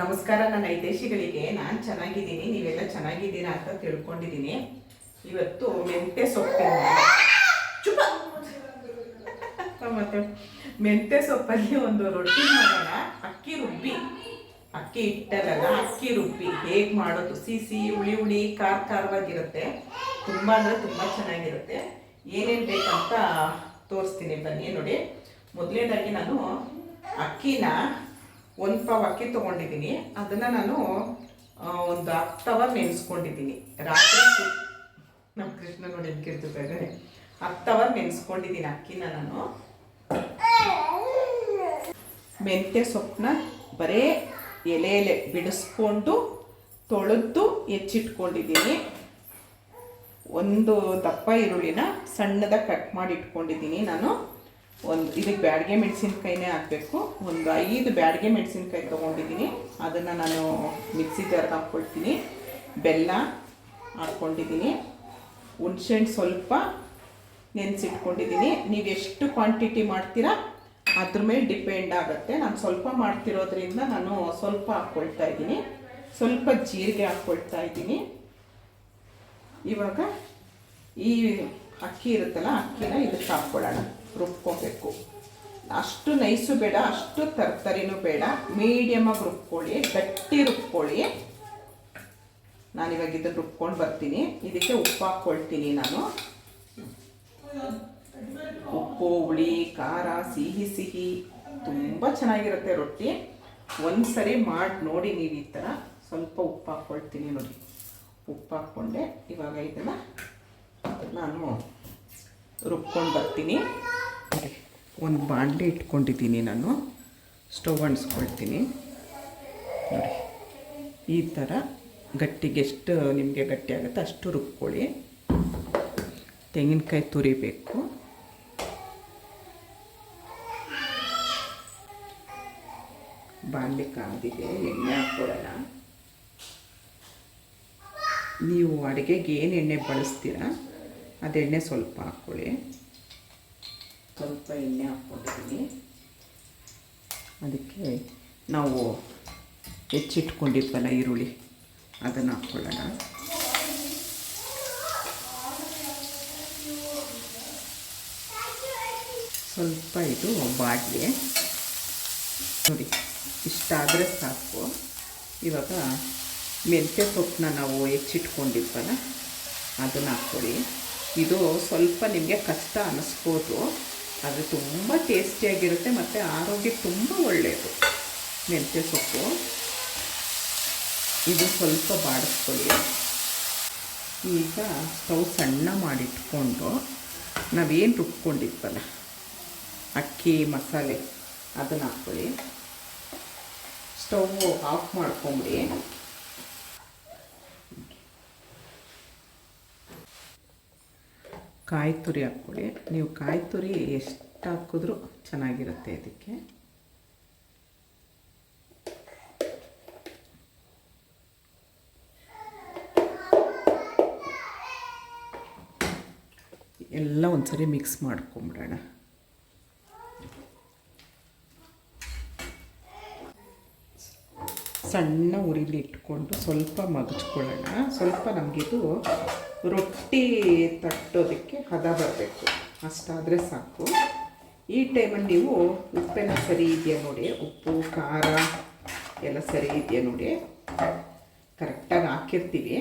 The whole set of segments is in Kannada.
ನಮಸ್ಕಾರ, ನನ್ನ ಐದೇಶಿಗಳಿಗೆ ನಾನು ಚೆನ್ನಾಗಿದ್ದೀನಿ, ನೀವೆಲ್ಲ ಚೆನ್ನಾಗಿದ್ದೀರಾ ಅಂತ ತಿಳ್ಕೊಂಡಿದ್ದೀನಿ. ಇವತ್ತು ಮೆಂತ್ಯ ಸೊಪ್ಪಿನ ಮತ್ತೆ ಮೆಂತ್ಯ ಸೊಪ್ಪಲ್ಲಿ ಒಂದು ರೊಟ್ಟಿ ಮಾಡೋಣ. ಅಕ್ಕಿ ರುಬ್ಬಿ. ಅಕ್ಕಿ ಹಿಟ್ಟಲ್ಲ ಅಕ್ಕಿ ರುಬ್ಬಿ. ಹೇಗೆ ಮಾಡೋದು? ಸಿಸಿ, ಹುಳಿ ಹುಳಿ, ಖಾರ, ಖಾರವಾಗಿರುತ್ತೆ. ತುಂಬ ಅಂದರೆ ತುಂಬ ಚೆನ್ನಾಗಿರುತ್ತೆ. ಏನೇನು ಬೇಕಂತ ತೋರಿಸ್ತೀನಿ. ಬನ್ನಿ ನೋಡಿ. ಮೊದಲನೇದಾಗಿ ನಾನು ಅಕ್ಕಿನ ಒಂದು ಪಾವ್ ಅಕ್ಕಿ ತೊಗೊಂಡಿದ್ದೀನಿ. ಅದನ್ನು ನಾನು ಒಂದು ಹತ್ತು ಅವರ್ ನೆನೆಸ್ಕೊಂಡಿದ್ದೀನಿ ರಾತ್ರಿ ನಮ್ಮ ಕೃಷ್ಣ ನೋಡಿ ಇದ್ದಾರೆ ಹತ್ತು ಅವರ್ ನೆನೆಸ್ಕೊಂಡಿದ್ದೀನಿ ಅಕ್ಕಿನ ನಾನು. ಮೆಂತ್ಯ ಸೊಪ್ಪನ್ನ ಬರೇ ಎಲೆ ಎಲೆ ಬಿಡಿಸ್ಕೊಂಡು ತೊಳೆದು ಹೆಚ್ಚಿಟ್ಕೊಂಡಿದ್ದೀನಿ. ಒಂದು ದಪ್ಪ ಈರುಳ್ಳಿನ ಸಣ್ಣದಾಗಿ ಕಟ್ ಮಾಡಿ ಇಟ್ಕೊಂಡಿದ್ದೀನಿ ನಾನು. ಒಂದು, ಇದಕ್ಕೆ ಬ್ಯಾಡಿಗೆ ಮೆಣಸಿನ್ಕಾಯಿನೇ ಹಾಕಬೇಕು. ಒಂದು ಐದು ಬ್ಯಾಡಿಗೆ ಮೆಣಸಿನ್ಕಾಯಿ ತೊಗೊಂಡಿದ್ದೀನಿ. ಅದನ್ನು ನಾನು ಮಿಕ್ಸಿ ಜಾರ್ಗೆ ಹಾಕ್ಕೊಳ್ತೀನಿ. ಬೆಲ್ಲ ಹಾಕ್ಕೊಂಡಿದ್ದೀನಿ. ಹುಣ್ಸೆಹಣ್ಣು ಸ್ವಲ್ಪ ನೆನೆಸಿಟ್ಕೊಂಡಿದ್ದೀನಿ. ನೀವು ಎಷ್ಟು ಕ್ವಾಂಟಿಟಿ ಮಾಡ್ತೀರಾ, ಅದ್ರ ಮೇಲೆ ಡಿಪೆಂಡ್ ಆಗುತ್ತೆ. ನಾನು ಸ್ವಲ್ಪ ಮಾಡ್ತಿರೋದ್ರಿಂದ ನಾನು ಸ್ವಲ್ಪ ಹಾಕ್ಕೊಳ್ತಾ ಇದ್ದೀನಿ. ಸ್ವಲ್ಪ ಜೀರಿಗೆ ಹಾಕ್ಕೊಳ್ತಾ ಇದ್ದೀನಿ. ಇವಾಗ ಈ ಅಕ್ಕಿ ಇರುತ್ತಲ್ಲ, ಅಕ್ಕಿನ ಇದಕ್ಕೆ ಹಾಕ್ಕೊಳ್ಳೋಣ ರುಬ್ಕೊಬೇಕು. ಅಷ್ಟು ನೈಸು ಬೇಡ, ಅಷ್ಟು ತರ್ತರಿನೂ ಬೇಡ. ಮೀಡಿಯಮಾಗಿ ರುಬ್ಕೊಳ್ಳಿ, ಗಟ್ಟಿ ರುಬ್ಕೊಳ್ಳಿ. ನಾನಿವಾಗ ಇದನ್ನು ರುಬ್ಕೊಂಡು ಬರ್ತೀನಿ. ಇದಕ್ಕೆ ಉಪ್ಪು ಹಾಕ್ಕೊಳ್ತೀನಿ ನಾನು. ಉಪ್ಪು, ಹುಳಿ, ಖಾರ, ಸಿಹಿ ಸಿಹಿ. ತುಂಬ ಚೆನ್ನಾಗಿರುತ್ತೆ ರೊಟ್ಟಿ. ಒಂದ್ಸರಿ ಮಾಡಿ ನೋಡಿ ನೀವು ಈ ಥರ. ಸ್ವಲ್ಪ ಉಪ್ಪು ಹಾಕ್ಕೊಳ್ತೀನಿ ನೋಡಿ. ಉಪ್ಪು ಹಾಕ್ಕೊಂಡೆ ಇವಾಗ ಇದನ್ನು ನಾನು ರುಬ್ಕೊಂಡು ಬರ್ತೀನಿ. ಒಂದು ಬಾಣಲೆ ಇಟ್ಕೊಂಡಿದ್ದೀನಿ ನಾನು. ಸ್ಟವ್ ಅಂಟಿಸ್ಕೊಳ್ತೀನಿ. ನೋಡಿ, ಈ ಥರ ಗಟ್ಟಿಗೆ ಎಷ್ಟು ನಿಮಗೆ ಗಟ್ಟಿ ಆಗುತ್ತೆ ಅಷ್ಟು ರುಬ್ಕೊಳ್ಳಿ. ತೆಂಗಿನಕಾಯಿ ತುರಿಬೇಕು. ಬಾಣಲೆ ಕಾದಿದೆ ಎಣ್ಣೆ ಹಾಕ್ಕೊಳ್ಳೋಣ. ನೀವು ಅಡುಗೆಗೆ ಏನು ಎಣ್ಣೆ ಬಳಸ್ತೀರಾ? ಅದು ಎಣ್ಣೆ ಸ್ವಲ್ಪ ಹಾಕ್ಕೊಳ್ಳಿ. ಸ್ವಲ್ಪ ಎಣ್ಣೆ ಹಾಕ್ಕೊಂಡಿದ್ದೀನಿ. ಅದಕ್ಕೆ ನಾವು ಹೆಚ್ಚಿಟ್ಕೊಂಡಿದ್ವಲ್ಲ ಈರುಳ್ಳಿ ಅದನ್ನು ಹಾಕ್ಕೊಳ್ಳೋಣ. ಸ್ವಲ್ಪ ಇದು ಬಾಡಿಗೆ ನೋಡಿ ಇಷ್ಟಾದರೆ ಸಾಕು. ಇವಾಗ ಮೆಂತ್ಯ ಸೊಪ್ಪನ್ನ ನಾವು ಹೆಚ್ಚಿಟ್ಕೊಂಡಿದ್ವಲ್ಲ ಅದನ್ನು ಹಾಕ್ಕೊಳ್ಳಿ. ಇದು ಸ್ವಲ್ಪ ನಿಮಗೆ ಕಷ್ಟ ಅನ್ನಿಸ್ಬೋದು ಆದರೆ ತುಂಬ ಟೇಸ್ಟಿಯಾಗಿರುತ್ತೆ ಮತ್ತು ಆರೋಗ್ಯಕ್ಕೆ ತುಂಬ ಒಳ್ಳೆಯದು ಮೆಂತ್ಯ ಸೊಪ್ಪು. ಇದು ಸ್ವಲ್ಪ ಬಾಡಿಸ್ಕೊಳ್ಳಿ. ಈಗ ಸ್ಟವ್ ಸಣ್ಣ ಮಾಡಿಟ್ಕೊಂಡು ನಾವೇನು ರುಬ್ಕೊಂಡಿದ್ವಲ್ಲ, ಅಕ್ಕಿ, ಮಸಾಲೆ, ಅದನ್ನು ಹಾಕ್ಕೊಳ್ಳಿ. ಸ್ಟವ್ ಆಫ್ ಮಾಡ್ಕೊಂಬಿಡಿ. ಕಾಯಿ ತುರಿ ಹಾಕ್ಕೊಳ್ಳಿ ನೀವು ಕಾಯಿ ತುರಿ ಎಷ್ಟು ಹಾಕಿದ್ರೂ ಚೆನ್ನಾಗಿರುತ್ತೆ ಇದಕ್ಕೆ. ಎಲ್ಲ ಒಂದ್ಸರಿ ಮಿಕ್ಸ್ ಮಾಡ್ಕೊಂಬಿಡೋಣ. ಸಣ್ಣ ಉರಿಲಿ ಇಟ್ಕೊಂಡು ಸ್ವಲ್ಪ ಮಗಚ್ಕೊಳ್ಳೋಣ. ಸ್ವಲ್ಪ ನಮಗಿದು ರೊಟ್ಟಿ ತಟ್ಟೋದಕ್ಕೆ ಹದ ಬರಬೇಕು. ಅಷ್ಟಾದರೆ ಸಾಕು. ಈ ಟೈಮಲ್ಲಿ ನೀವು ಉಪ್ಪೆಲ್ಲ ಸರಿ ಇದೆಯಾ ನೋಡಿ? ಉಪ್ಪು, ಖಾರ ಎಲ್ಲ ಸರಿ ಇದೆಯಾ ನೋಡಿ? ಕರೆಕ್ಟಾಗಿ ಹಾಕಿರ್ತೀವಿ.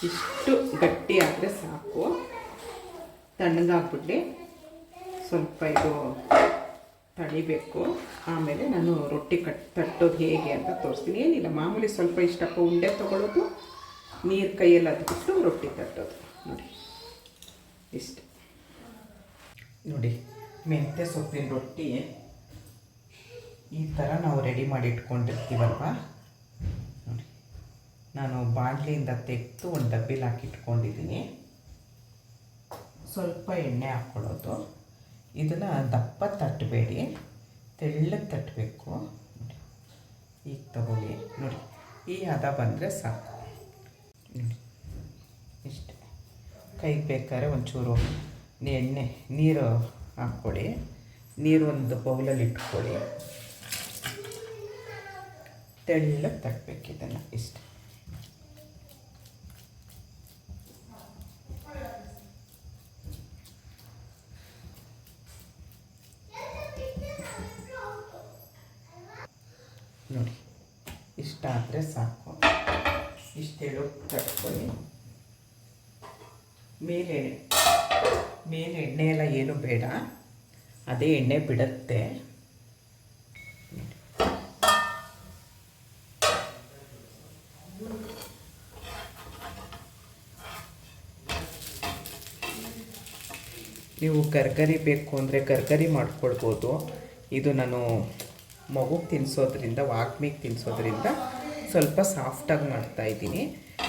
ಇಷ್ಟು ಗಟ್ಟಿ ಆದರೆ ಸಾಕು. ತಣ್ಣಗಾಗ್ಬಿಡ್ಲಿ. ಸ್ವಲ್ಪ ಇದು ತಡಿಬೇಕು ಆಮೇಲೆ ನಾನು ರೊಟ್ಟಿ ಕಟ್ ತಟ್ಟೋದು ಹೇಗೆ ಅಂತ ತೋರಿಸ್ತೀನಿ. ಏನಿಲ್ಲ, ಮಾಮೂಲಿ ಸ್ವಲ್ಪ ಇಷ್ಟಪ್ಪ ಉಂಡೆ ತೊಗೊಳ್ಳೋದು ನೀರು ಕೈಯಲ್ಲಿ ಅದ್ಬಿಟ್ಟು ರೊಟ್ಟಿ ತಟ್ಟೋದು. ನೋಡಿ, ಇಷ್ಟು. ನೋಡಿ, ಮೆಂತ್ಯ ಸೊಪ್ಪಿನ ರೊಟ್ಟಿ ಈ ಥರ ನಾವು ರೆಡಿ ಮಾಡಿ ಇಟ್ಕೊಂಡಿರ್ತೀವಲ್ವ? ನೋಡಿ, ನಾನು ಬಾಣಲಿಯಿಂದ ತೆಗೆದು ಒಂದು ಡಬ್ಬಿಲಿ ಹಾಕಿಟ್ಕೊಂಡಿದ್ದೀನಿ. ಸ್ವಲ್ಪ ಎಣ್ಣೆ ಹಾಕ್ಕೊಳ್ಳೋದು ಇದನ್ನು ದಪ್ಪ ತಟ್ಟಬೇಡಿ. ತೆಳ್ಳಗೆ ತಟ್ಟಬೇಕು ಈಗ ತಗೊಳ್ಳಿ. ನೋಡಿ, ಈ ಹದ ಬಂದರೆ ಸಾಕು. ನೋಡಿ, ಇಷ್ಟೆ. ಕೈಗೆ ಬೇಕಾದ್ರೆ ಒಂಚೂರು ಎಣ್ಣೆ, ನೀರು ಹಾಕ್ಕೊಳ್ಳಿ. ನೀರು ಒಂದು ಬೌಲಲ್ಲಿ ಇಟ್ಕೊಳ್ಳಿ. ತೆಳ್ಳಗೆ ತಟ್ಟಬೇಕು ಇದನ್ನು ಇಷ್ಟು ನೋಡಿ ಇಷ್ಟಾದರೆ ಸಾಕು ಇಷ್ಟೇಳು ಕಟ್ಕೊಳ್ಳಿ ಮೇಲೆ ಮೇಲೆ ಎಣ್ಣೆ ಎಲ್ಲ ಏನು ಬೇಡ. ಅದೇ ಎಣ್ಣೆ ಬಿಡುತ್ತೆ. ನೀವು ಗರ್ಗರಿ ಬೇಕು ಅಂದರೆ ಗರ್ಗರಿ ಮಾಡ್ಕೊಳ್ಬೋದು. ಇದು ನಾನು ಮಗುಗೆ ತಿನ್ನಿಸೋದ್ರಿಂದ ವಾಗ್ಮಿಗೆ ತಿನ್ನಿಸೋದ್ರಿಂದ ಸ್ವಲ್ಪ ಸಾಫ್ಟಾಗಿ ಮಾಡ್ತಾ ಇದ್ದೀನಿ.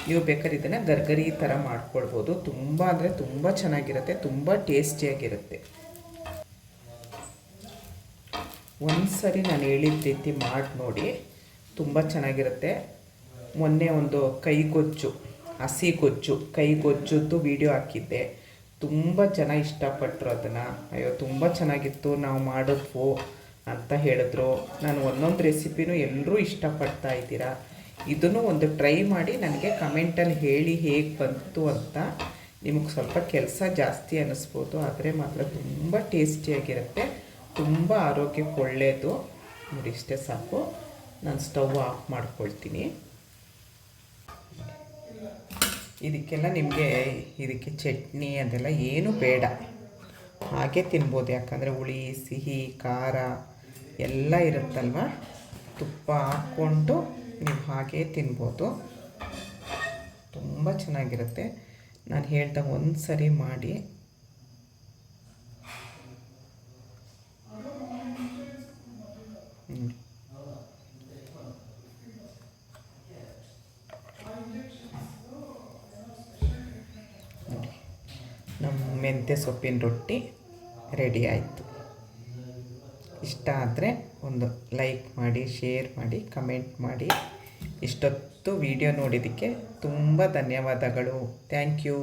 ನೀವು ಬೇಕಾದ್ರೆ ಇದನ್ನು ಗರ್ಗರಿ ಥರ ಮಾಡ್ಕೊಳ್ಬೋದು. ತುಂಬ ಅಂದರೆ ತುಂಬ ಚೆನ್ನಾಗಿರುತ್ತೆ, ತುಂಬ ಟೇಸ್ಟಿಯಾಗಿರುತ್ತೆ. ಒಂದು ಸರಿ ನಾನು ಹೇಳಿದ ರೀತಿ ಮಾಡಿ ನೋಡಿ, ತುಂಬ ಚೆನ್ನಾಗಿರುತ್ತೆ. ಮೊನ್ನೆ ಒಂದು ಕೈಗೊಜ್ಜು, ಹಸಿ ಗೊಜ್ಜು, ಕೈಗೊಜ್ಜದ್ದು ವಿಡಿಯೋ ಹಾಕಿದ್ದೆ. ತುಂಬ ಜನ ಇಷ್ಟಪಟ್ಟರು ಅದನ್ನು. ಅಯ್ಯೋ, ತುಂಬ ಚೆನ್ನಾಗಿತ್ತು. ನಾವು ಮಾಡಿದ್ವು. ಅಂತ ಹೇಳಿದ್ರು. ನಾನು ಒಂದೊಂದು ರೆಸಿಪಿನೂ ಎಲ್ಲರೂ ಇಷ್ಟಪಡ್ತಾ ಇದ್ದೀರಾ? ಇದನ್ನು ಒಂದು ಟ್ರೈ ಮಾಡಿ ನನಗೆ ಕಮೆಂಟಲ್ಲಿ ಹೇಳಿ ಹೇಗೆ ಬಂತು ಅಂತ ನಿಮಗೆ ಸ್ವಲ್ಪ ಕೆಲಸ ಜಾಸ್ತಿ ಅನ್ನಿಸ್ಬೋದು ಆದರೆ ಮಾತ್ರ ತುಂಬ ಟೇಸ್ಟಿಯಾಗಿರುತ್ತೆ ತುಂಬ ಆರೋಗ್ಯಕ್ಕೆ ಒಳ್ಳೆಯದು ನೋಡಿ, ಇಷ್ಟೇ ಸಾಕು. ನಾನು ಸ್ಟವ್ ಆಫ್ ಮಾಡ್ಕೊಳ್ತೀನಿ. ಇದಕ್ಕೆಲ್ಲ ನಿಮಗೆ ಇದಕ್ಕೆ ಚಟ್ನಿ ಅದೆಲ್ಲ ಏನು ಬೇಡ. ಹಾಗೆ ತಿನ್ಬೋದು, ಯಾಕಂದರೆ ಹುಳಿ, ಸಿಹಿ, ಖಾರ ಎಲ್ಲ ಇರುತ್ತಲ್ವ? ತುಪ್ಪ ಹಾಕ್ಕೊಂಡು ನೀವು ಹಾಗೇ ತಿನ್ಬೋದು. ತುಂಬ ಚೆನ್ನಾಗಿರುತ್ತೆ. ನಾನು ಹೇಳ್ದಾಗ ಒಂದು ಸರಿ ಮಾಡಿ. ನಮ್ಮ ಮೆಂತ್ಯ ಸೊಪ್ಪಿನ ರೊಟ್ಟಿ ರೆಡಿ ಆಯಿತು. ಇಷ್ಟ ಆದರೆ ಒಂದು ಲೈಕ್ ಮಾಡಿ ಶೇರ್ ಮಾಡಿ ಕಮೆಂಟ್ ಮಾಡಿ. ಇಷ್ಟೊತ್ತು ವಿಡಿಯೋ ನೋಡಿದ್ದಕ್ಕೆ ತುಂಬ ಧನ್ಯವಾದಗಳು. Thank you